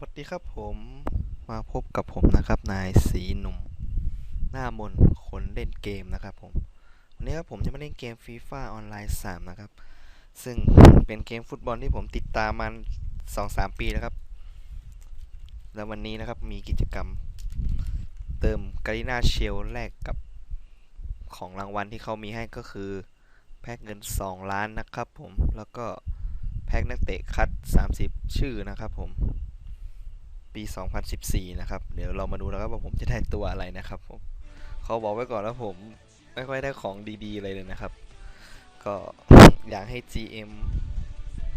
วัสดีครับผมมาพบกับผมนะครับ นายสีหนุ่ม หน้ามนคนเล่นเกมนะครับผม วันนี้ครับผมจะมาเล่นเกมฟีฟ่าออนไลน์3นะครับ ซึ่งเป็นเกมฟุตบอลที่ผมติดตามมา2-3 ปีแล้วครับ แล้ววันนี้นะครับมีกิจกรรม เติมการีนาเชลแลกกับของรางวัลที่เขามีให้ก็คือ แพ็กเงิน 2 ล้านนะครับผมแล้วก็แพ็กนักเตะคัด 30 ชื่อนะครับผม ปี 2014 นะครับ เดี๋ยวเรามาดูนะครับว่าผมจะได้ตัวอะไรนะครับผมเขาบอกไว้ก่อนแล้วผมไม่ค่อยได้ของดีๆเลยเลยนะครับ ก็อยากให้ GM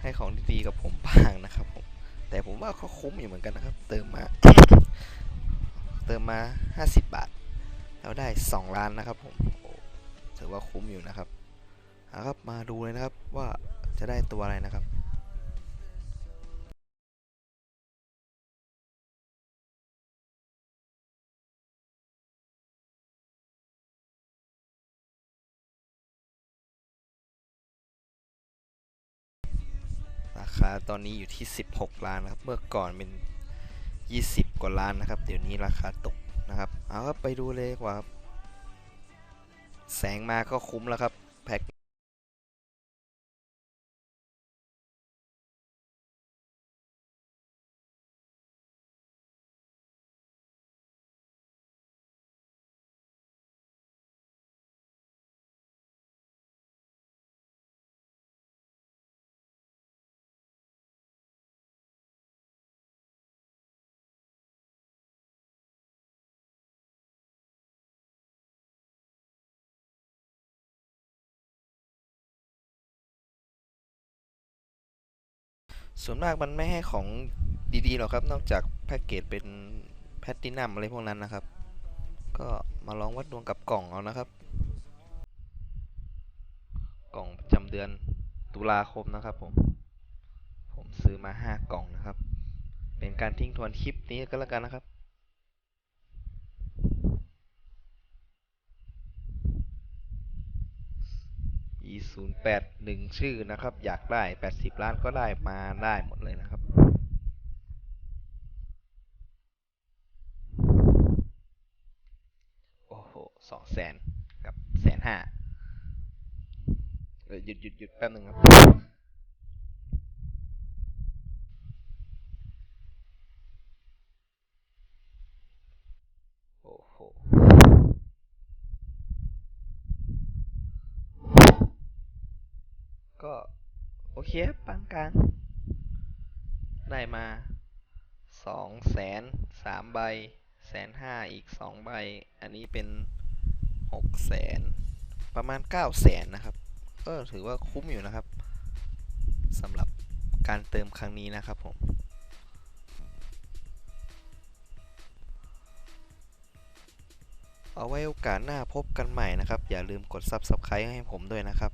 ให้ของดีๆกับผมบ้างนะครับผมแต่ผมว่าเขาคุ้มอยู่เหมือนกันนะครับ เติมมา เติมมา 50 บาท แล้วได้ 2 ล้านนะครับผมถือว่าคุ้มอยู่นะครับเอาครับมาดูเลยนะครับว่าจะได้ตัวอะไรนะครับ ราคาตอนนี้อยู่ที่ 16 ล้านนะครับ เมื่อก่อนเป็น 20 กว่าล้านนะครับ เดี๋ยวนี้ราคาตกนะครับ เอาครับไปดูเลยกว่า แสงมาก็คุ้มแล้วครับ แพ็ค ส่วนมากมันไม่ให้ของดีๆหรอกครับ นอกจากแพ็กเกจเป็นแพลตตินัมอะไรพวกนั้นนะครับ ก็มาลองวัดดวงกับกล่องเอานะครับ กล่องประจำเดือนตุลาคมนะครับผม ผมซื้อมา 5 กล่องนะครับ เป็นการทิ้งทวนคลิปนี้ก็แล้วกันนะครับ e 0 8 1 ชื่อนะครับ อยากได้ 80 ล้านก็ได้มาได้หมดเลยนะครับ โอ้โหสองแสนกับแสนห้าเออหยุดหยุดหยุดแป๊บนึงครับโอ้โห ก็โอเคครับปานกลาง ได้มาสองแสนสามใบแสนห้าอีกสองใบ อันนี้เป็นหกแสนประมาณเก้าแสนนะครับ ก็ถือว่าคุ้มอยู่นะครับสำหรับการเติมครั้งนี้นะครับผมเอาไว้โอกาสหน้าพบกันใหม่นะครับ อย่าลืมกด Subscribe ให้ผมด้วยนะครับ